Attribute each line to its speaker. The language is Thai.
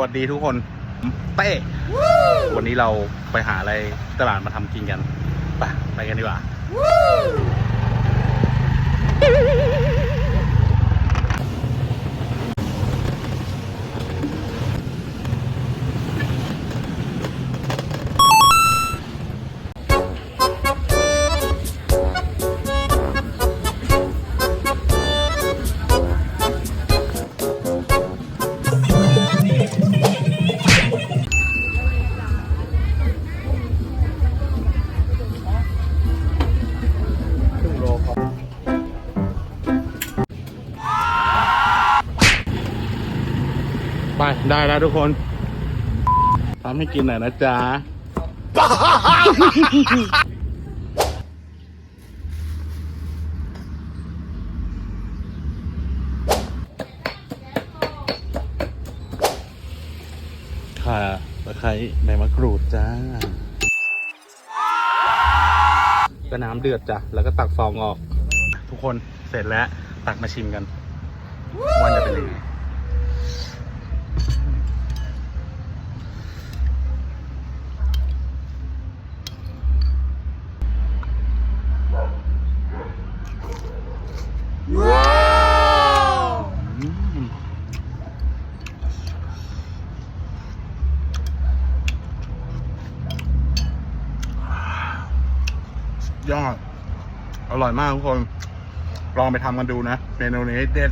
Speaker 1: สวัสดีทุกคนผมเต้วันนี้เราไปหาอะไรตลาดมาทำกินกัน ไปไปกันดีกว่า ไปได้แล้วทุกคนทำให้กินหน่อยนะจ๊ะค่ะตะไคร้ใบมะกรูดจ้า ก็น้ำเดือดจ้ะ แล้วก็ตักฟองออก ทุกคนเสร็จแล้ว ตักมาชิมกันว่าจะเป็นยังไง อืมยอด อร่อยมากทุกคน ลองไปทำกันดูนะ เมนูนี้เด็ด